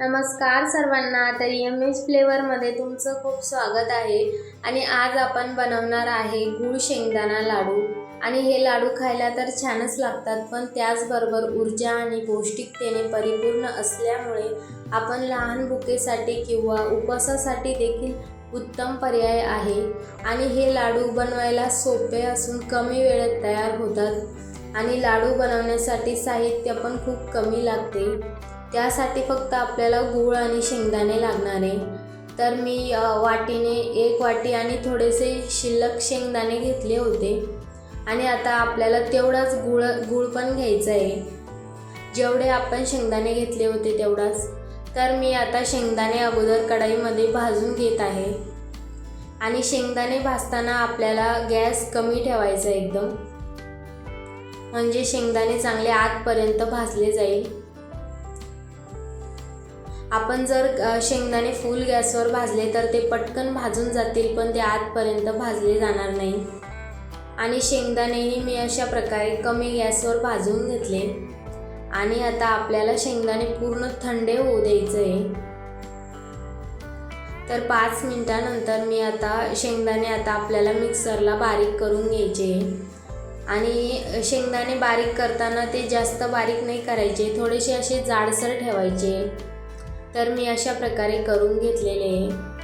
नमस्कार सर्वांना. तर एम एच फ्लेवरमध्ये तुमचं खूप स्वागत आहे. आणि आज आपण बनवणार आहे गूळ शेंगदाणा लाडू. आणि हे लाडू खायला तर छानच लागतात पण त्याचबरोबर ऊर्जा आणि पौष्टिकतेने परिपूर्ण असल्यामुळे आपण लहान भुकेसाठी किंवा उपवासासाठी देखील उत्तम पर्याय आहे. आणि हे लाडू बनवायला सोपे असून कमी वेळेत तयार होतात. आणि लाडू बनवण्यासाठी साहित्य पण खूप कमी लागते. त्यासाठी फक्त आपल्याला गूळ आणि शेंगदाणे लागणार आहे. तर मी वाटीने एक वाटी आणि थोडेसे शिल्लक शेंगदाणे घेतले होते. आणि आता आपल्याला तेवढाच गुळ गूळ पण घ्यायचा आहे. जेवढे आपण शेंगदाणे घेतले होते तेवढाच. तर मी आता शेंगदाणे अगोदर कढाईमध्ये भाजून घेत आहे. आणि शेंगदाणे भाजताना आपल्याला गॅस कमी ठेवायचा एकदम. म्हणजे शेंगदाणे चांगले आतपर्यंत भाजले जाईल. आपण जर शेंगदाणे फुल गॅसवर भाजले तर ते पटकन भाजून जातील पण ते आतपर्यंत भाजले जाणार नाही. आणि शेंगदाणेही मी अशा प्रकारे कमी गॅसवर भाजून घेतले. आणि आता आपल्याला शेंगदाणे पूर्ण थंडे होऊ द्यायचं आहे तर पाच मिनटानंतर मी आता शेंगदाणे आता आपल्याला मिक्सरला बारीक करून घ्यायचे. आणि शेंगदाणे बारीक करताना ते जास्त बारीक नाही करायचे थोडेसे असे जाडसर ठेवायचे. तर मी अशा प्रकारे करून घेतलेले आहे.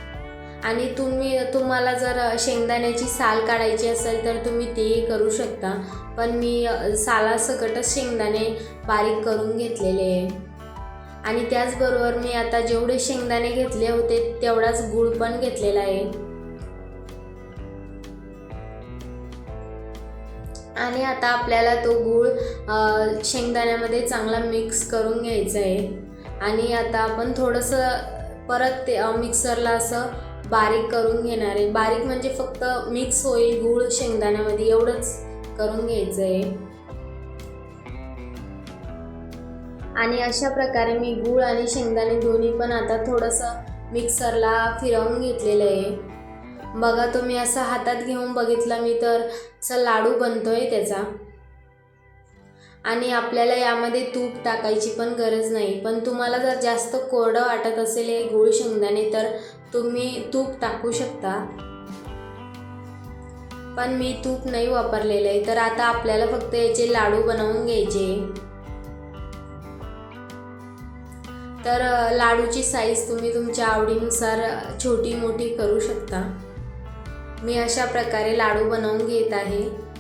आणि तुम्ही तुम्हाला जर शेंगदाण्याची साल काढायची असेल तर तुम्ही तेही करू शकता. पण मी सालासकटच शेंगदाणे बारीक करून घेतलेले आहे. आणि त्याचबरोबर मी आता जेवढे शेंगदाणे घेतले होते तेवढाच गूळ पण घेतलेला आहे. आणि आता आपल्याला तो गूळ शेंगदाण्यामध्ये चांगला मिक्स करून घ्यायचा आहे. आणि आता आपण थोडंसं परत ते मिक्सरला असं बारीक करून घेणार आहे. बारीक म्हणजे फक्त मिक्स होईल गूळ शेंगदाण्यामध्ये एवढंच करून घ्यायचं आहे आणि अशा प्रकारे मी गूळ आणि शेंगदाणे दोन्ही पण आता थोडंसं मिक्सरला फिरवून घेतलेलं आहे. बघा तुम्ही असं हातात घेऊन बघितलं मी तर असं लाडू बनतोय त्याचा. आणि आपल्याला यामध्ये तूप टाकायची पण गरज नाही. पण तुम्हाला जर जास्त कोरडं वाटत असेल हे गूळ शेंगदाणे तर तुम्ही तूप टाकू शकता. पण मी तूप नाही वापरलेलं आहे. तर आता आपल्याला फक्त याचे लाडू बनवून घ्यायचे. तर लाडूची साईज तुम्ही तुमच्या आवडीनुसार छोटी मोठी करू शकता. मी अशा प्रकारे लाडू बनवून घेत आहे.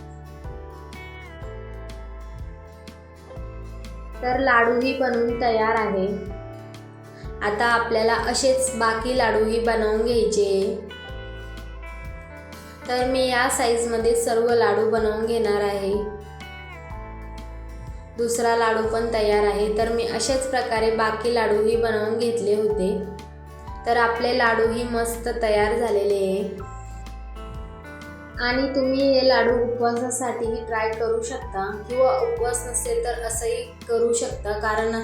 तर लाडूही बनवून तयार आहे. आता आपल्याला असेच बाकी लाडूही बनवून घ्यायचे. तर मी या साईजमध्ये सर्व लाडू बनवून घेणार आहे. दुसरा लाडू पण तयार आहे. तर मी अशाच प्रकारे बाकी लाडूही बनवून घेतले होते. तर आपले लाडूही मस्त तयार झालेले आहे. आणि तुम्ही हे लाडू उपवासासाठीही ट्राय करू शकता. किंवा उपवास नसेल तर असंही करू शकता. कारण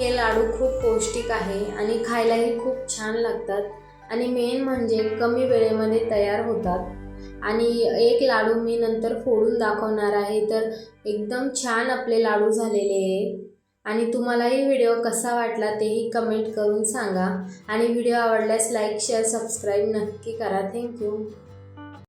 हे लाडू खूप पौष्टिक आहे आणि खायलाही खूप छान लागतात. आणि मेन म्हणजे कमी वेळेमध्ये तयार होतात. आणि एक लाडू मी नंतर फोडून दाखवणार आहे. तर एकदम छान आपले लाडू झालेले आहे. आणि तुम्हालाही व्हिडिओ कसा वाटला तेही कमेंट करून सांगा. आणि व्हिडिओ आवडल्यास लाईक शेअर सबस्क्राईब नक्की करा. थँक्यू